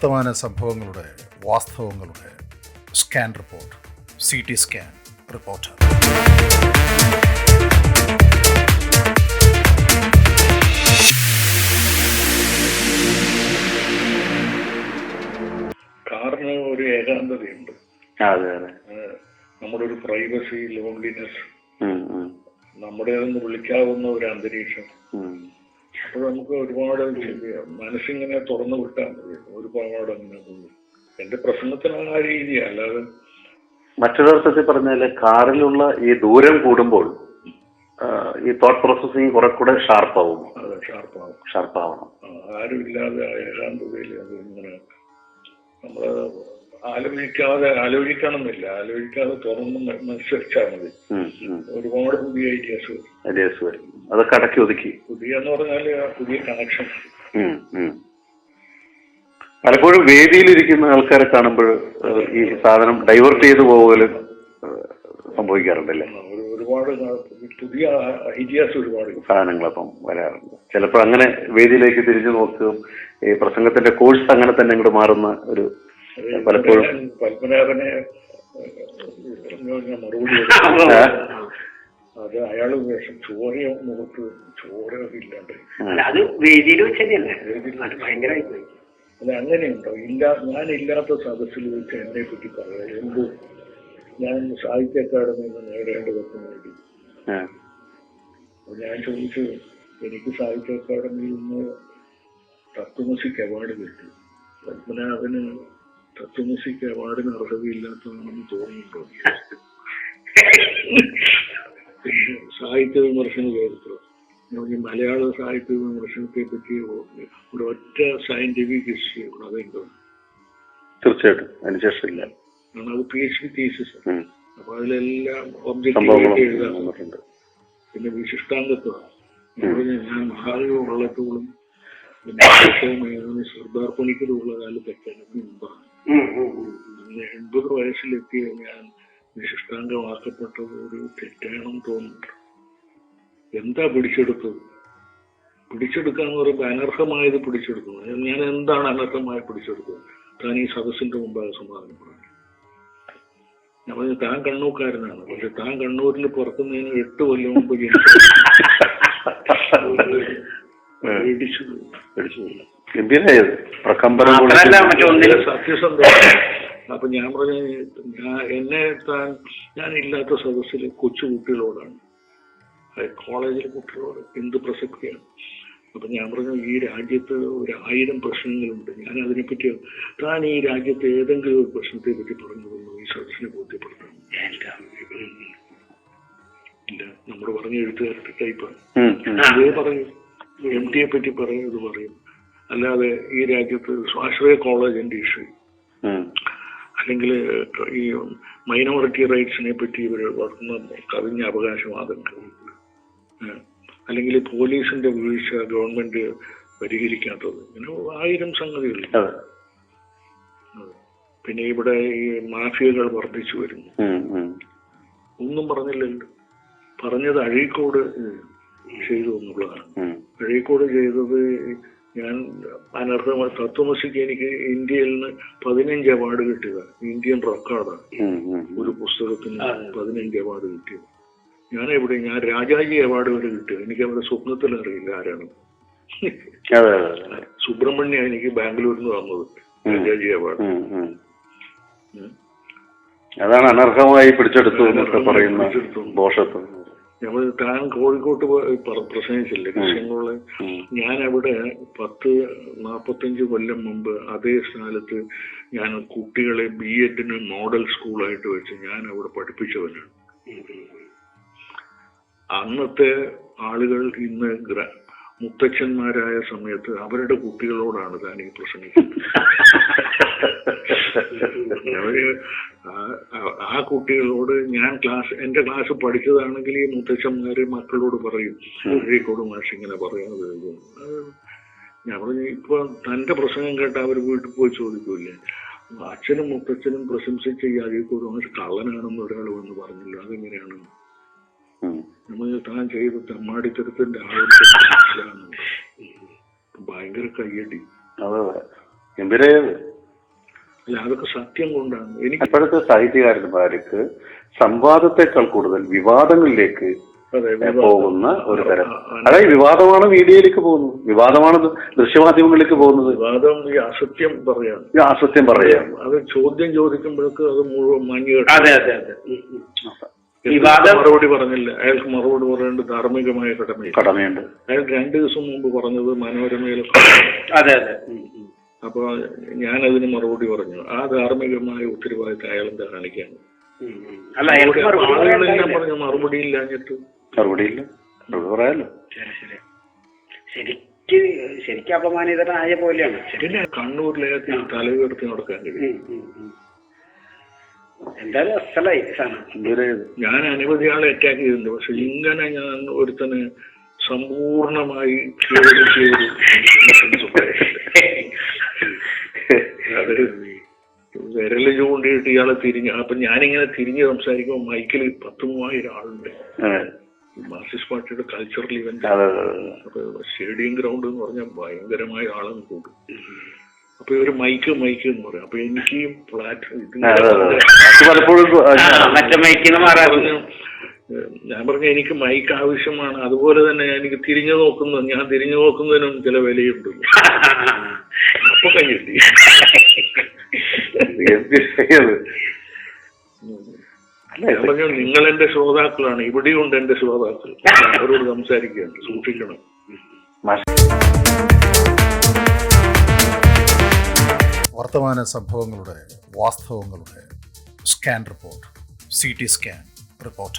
വർത്തമാന സംഭവങ്ങളുടെ വാസ്തവങ്ങളുടെ scan report C T scan report. കാറിന് ഒരു ഏകാന്തതയുണ്ട്. അതെ അതെ. നമ്മുടെ ഒരു പ്രൈവസി ലോൺലിനെസ് നമ്മുടേതെന്ന് വിളിക്കാവുന്ന ഒരു അന്തരീക്ഷം. അപ്പോൾ നമുക്ക് ഒരുപാട് മനസ്സിങ്ങനെ തുറന്നു വിട്ടാൽ ഒരുപാട് അങ്ങനെ എന്റെ പ്രസംഗത്തിനുള്ള ആ രീതി അല്ലാതെ മറ്റൊരർത്ഥത്തിൽ പറഞ്ഞാൽ കാറിലുള്ള ഈ ദൂരം കൂടുമ്പോൾ ഈ തോട്ട് പ്രോസസ്സിങ് കുറെ കൂടെ ഷാർപ്പാവും അത് ഷാർപ്പാകും ഷാർപ്പാവണം ആരും ഇല്ലാതെ ആ ഏകാന്തതയിൽ അത് ഇങ്ങനെ നമ്മൾ ആലോചിക്കാതെ ആലോചിക്കണമെന്നില്ല. ആലോചിക്കാതെ തുറന്ന് മ- മതി. ഒരുപാട് പുതിയ ഐഡിയാസ് ഐഡിയാസ് വരും. അതൊക്കെ അടക്കി ഒതുക്കി. പുതിയ എന്ന് പറഞ്ഞാൽ ആ പുതിയ കണക്ഷൻ. പലപ്പോഴും വേദിയിലിരിക്കുന്ന ആൾക്കാരെ കാണുമ്പോൾ ഈ സാധനം ഡൈവേർട്ട് ചെയ്തു പോകലും സംഭവിക്കാറുണ്ടല്ലേ? ഒരു ഒരുപാട് പുതിയ ഐഡിയാസ് ഒരുപാട് സാധനങ്ങളപ്പം വരാറുണ്ട്. ചിലപ്പോൾ അങ്ങനെ വേദിയിലേക്ക് തിരിഞ്ഞു നോക്കുകയും ഈ പ്രസംഗത്തിന്റെ കോഴ്സ് അങ്ങനെ തന്നെ ഇങ്ങോട്ട് മാറുന്ന ഒരു പലപ്പോഴും പത്മനാഭനെ മറുപടി? അത് അയാൾ വിഷം ചോരയ മുഖത്ത് ചോര ഇല്ലാണ്ട്. അത് വേദിയിൽ വെച്ചല്ലേ ഭയങ്കരമായി പോയി അത് അങ്ങനെയുണ്ടോ? ഇല്ല ഞാനില്ലാത്ത സദസ്സിൽ വെച്ച് എന്നെ പറ്റി പറയാം. എന്ത്? ഞാൻ സാഹിത്യ അക്കാദമി നിന്ന് നേടേണ്ടതൊക്കെ നേടി ഞാൻ ചോദിച്ചു എനിക്ക് സാഹിത്യ അക്കാദമിയിൽ നിന്ന് തത്വമസിക്ക് അവാർഡ് കിട്ടി. പത്മനാഭന് തത്വമസിക്ക് അവാർഡിന് അർഹതയില്ലാത്തതാണെന്ന് തോന്നിയിട്ടുണ്ട്? സാഹിത്യ വിമർശന കേരളത്തിൽ ഈ മലയാള സാഹിത്യ വിമർശനത്തെ പറ്റി ഒരു ഒറ്റ സയന്റിഫിക് ഹിസ്റ്ററി ഉണ്ട്? അതെന്തോ തീർച്ചയായിട്ടും. അതിനുശേഷം ഇല്ല കാരണം അത് പി എച്ച് ഡി തീസിസ്. അപ്പൊ അതിലെല്ലാം ഒബ്ജക്റ്റീവായിട്ട് എഴുതാം. വന്നിട്ടുണ്ട്. പിന്നെ വിശിഷ്ടാംഗത്വം ഞാൻ മഹാദേവ വള്ളത്തോളും പിന്നെ സർദാർ പണിക്കരുള്ള കാലത്തൊക്കെ മുമ്പാണ്. അങ്ങനെ എൺപത് വയസ്സിലെത്തിയ ഞാൻ വിശിഷ്ടാംഗമാക്കപ്പെട്ടത് ഒരു തെറ്റാണെന്ന് തോന്നുന്നുണ്ട്. എന്താ പിടിച്ചെടുത്തത്? പിടിച്ചെടുക്കുക എന്ന് പറയുമ്പോൾ അനർഹമായത് പിടിച്ചെടുക്കുന്നു. ഞാൻ എന്താണ് അനർഹമായി പിടിച്ചെടുത്തത്? താൻ ഈ സദസ്സിന്റെ മുമ്പാകെ സമാധാനം പറഞ്ഞു. ഞാൻ പറഞ്ഞു താൻ കണ്ണൂക്കാരനാണ്. പക്ഷെ താൻ കണ്ണൂരിൽ പുറത്തുനിന്ന് എട്ട് കൊല്ലം മുമ്പ് സത്യസന്ധ അപ്പൊ ഞാൻ പറഞ്ഞ ഞാൻ എന്നെ താൻ ഞാൻ ഇല്ലാത്ത സദസ്സിൽ കൊച്ചു കുട്ടികളോടാണ് കോളേജിലെ കുട്ടികളോട് എന്ത് പ്രസക്തിയാണ്? അപ്പൊ ഞാൻ പറഞ്ഞു ഈ രാജ്യത്ത് ഒരു ആയിരം പ്രശ്നങ്ങളുണ്ട്. ഞാൻ അതിനെപ്പറ്റി താൻ ഈ രാജ്യത്ത് ഏതെങ്കിലും ഒരു പ്രശ്നത്തെ പറ്റി പറഞ്ഞു തന്നു ഈ സദസ്സിനെ ബോധ്യപ്പെടുത്തണം. നമ്മൾ പറഞ്ഞ എഴുത്തുകാരുടെ ടൈപ്പാണ് അതേ പറഞ്ഞു. എം ടിയെ പറ്റി പറയും ഇത് പറയും. അല്ലാതെ ഈ രാജ്യത്ത് സ്വാശ്രയ കോളേജിന്റെ ഇഷ്യൂ. അല്ലെങ്കിൽ ഈ മൈനോറിറ്റി റൈറ്റ്സിനെ പറ്റി ഇവർ വളർന്ന കവിഞ്ഞ അവകാശവാദങ്ങൾ. അല്ലെങ്കിൽ പോലീസിന്റെ വീഴ്ച ഗവൺമെന്റ് പരിഹരിക്കാത്തത്. ഇങ്ങനെ ആയിരം സംഗതികൾ പിന്നെ ഇവിടെ ഈ മാഫിയകൾ വർദ്ധിച്ചു വരുന്നു. ഒന്നും പറഞ്ഞില്ലല്ലോ. പറഞ്ഞത് അഴീക്കോട് ചെയ്തു എന്നുള്ളതാണ്. അഴീക്കോട് ചെയ്തത് ഞാൻ അനർഹമായി തത്വമസിക്ക് എനിക്ക് ഇന്ത്യയിൽ നിന്ന് പതിനഞ്ച് അവാർഡ് കിട്ടിയതാണ്. ഇന്ത്യൻ റെക്കോർഡാണ്. ഒരു പുസ്തകത്തിന് പതിനഞ്ച് അവാർഡ് കിട്ടിയത്. ഞാൻ എവിടെ ഞാൻ രാജാജി അവാർഡ് വരെ കിട്ടി. എനിക്ക് അവരുടെ സ്വപ്നത്തിൽ അറിയില്ല ആരാണ്. സുബ്രഹ്മണ്യ എനിക്ക് ബാംഗ്ലൂരിൽ നിന്ന് തന്നത്. രാജാജി അവാർഡ്. അതാണ് അനർഹമായി പിടിച്ചെടുത്തു എന്നൊക്കെ പറയുന്ന ദോഷത്വം നമ്മൾ താൻ കോഴിക്കോട്ട് പ്രസംഗിച്ചില്ലേ? കൃഷ്യങ്ങളെ ഞാൻ അവിടെ പത്ത് നാപ്പത്തഞ്ച് കൊല്ലം മുമ്പ് അതേ സ്ഥലത്ത് ഞാൻ കുട്ടികളെ ബി എഡിന് മോഡൽ സ്കൂളായിട്ട് വെച്ച് ഞാൻ അവിടെ പഠിപ്പിച്ചവനാണ് അന്നത്തെ ആളുകൾ ഇന്ന് മുത്തച്ഛന്മാരായ സമയത്ത് അവരുടെ കുട്ടികളോടാണ് താൻ ഈ പ്രസംഗിക്കുന്നത്. അവർ ആ- കുട്ടികളോട് ഞാൻ ക്ലാസ് എന്റെ ക്ലാസ് പഠിച്ചതാണെങ്കിൽ ഈ മുത്തച്ഛന്മാര് മക്കളോട് പറയും കോഴിക്കോട് മാഷ് ഇങ്ങനെ പറയാതെ. ഞാൻ പറഞ്ഞു ഇപ്പൊ തന്റെ പ്രസംഗം കേട്ട് അവർ വീട്ടിൽ പോയി ചോദിക്കൂലേ അച്ഛനും മുത്തച്ഛനും പ്രശംസിച്ച ഈ അഴീക്കോട് മാഷ് കള്ളനാണെന്ന് ഒരാൾ വന്ന് പറഞ്ഞില്ല. അതെങ്ങനെയാണ്? നമ്മൾ താൻ ചെയ്ത തെമ്മാടിത്തരത്തിന്റെ ആവശ്യം ഭയങ്കര കയ്യടി. അതെ അല്ല അതൊക്കെ സത്യം കൊണ്ടാണ്. എനിക്ക് ഇപ്പോഴത്തെ സാഹിത്യകാരന്മാർക്ക് സംവാദത്തെക്കാൾ കൂടുതൽ വിവാദങ്ങളിലേക്ക്. പോകുന്ന ഒരു തരം. അതായത് വിവാദമാണ് മീഡിയയിലേക്ക് പോകുന്നത്. വിവാദമാണ് ദൃശ്യമാധ്യമങ്ങളിലേക്ക് പോകുന്നത്. വിവാദം ഈ അസത്യം പറയാം ഈ അസത്യം പറയാം അത് ചോദ്യം ചോദിക്കുമ്പോഴേക്ക് അത് മുഴുവൻ മഞ്ഞ് കെട്ടും. അതെ അതെ അതെ. വിവാദം- മറുപടി പറഞ്ഞില്ല. അയാൾക്ക് മറുപടി പറയേണ്ട ധാർമ്മികമായ കടമ കടമയുണ്ട്. അയാൾ രണ്ടു ദിവസം മുമ്പ് പറഞ്ഞത് മനോരമയിൽ അതെ അതെ. അപ്പൊ ഞാനതിന് മറുപടി പറഞ്ഞു. ആ ധാർമ്മികമായ ഉത്തരവാദിത്തം അയാൾ എന്താ കാണിക്കാൻ. അല്ല മറുപടി ആളുകളെല്ലാം പറഞ്ഞു മറുപടി ഇല്ല. മറുപടിയില്ല മറുപടി പറയാലോ. ശരി ശരി. ശരിക്ക് ശരിക്കും അപമാനിതനായ പോലെയാണ്. ശരി കണ്ണൂരിലേക്ക് തലയുയർത്തി നടക്കാൻ കഴിയും. എന്തായാലും അസലായി. ഞാൻ അനവധി ആളെ അറ്റാക്ക് ചെയ്തിട്ടുണ്ട്. പക്ഷെ ഇങ്ങനെ ഞാൻ ഒരുത്തന് സമ്പൂർണമായി അത് വിരൽ ചൂണ്ടിയിട്ട് ഇയാളെ തിരിഞ്ഞ് അപ്പൊ ഞാനിങ്ങനെ തിരിഞ്ഞ് സംസാരിക്കുമ്പോൾ മൈക്കിൽ പത്ത് മൂവായിരം ആളുണ്ട് മാർസിസ്റ്റ് മാർക്സിസ്റ്റ് പാർട്ടിയുടെ കൾച്ചറൽ ഇവന്റ് അപ്പൊ സ്റ്റേഡിയം ഗ്രൗണ്ട് എന്ന് പറഞ്ഞാൽ ഭയങ്കരമായ ആളെന്ന് കൂടും. അപ്പൊ ഇവർ മൈക്ക് മൈക്ക് എന്ന് പറയും. അപ്പൊ എനിക്ക് ഈ പ്ലാറ്റ് പലപ്പോഴും ഞാൻ പറഞ്ഞ എനിക്ക് മൈക്ക് ആവശ്യമാണ്. അതുപോലെ തന്നെ ഞാൻ എനിക്ക് തിരിഞ്ഞു നോക്കുന്നത് ഞാൻ തിരിഞ്ഞു നോക്കുന്നതിനും ചില വിലയുണ്ട്. അപ്പൊ കഴിഞ്ഞിട്ടി ഞാൻ പറഞ്ഞു നിങ്ങൾ എന്റെ ശ്രോതാക്കളാണ്. ഇവിടെയുണ്ട് എന്റെ ശ്രോതാക്കൾ. അവരോട് സംസാരിക്കുകയാണ്. സൂക്ഷിക്കണം. വർത്തമാന സംഭവങ്ങളുടെ വാസ്തവങ്ങളുടെ scan report C T scan report.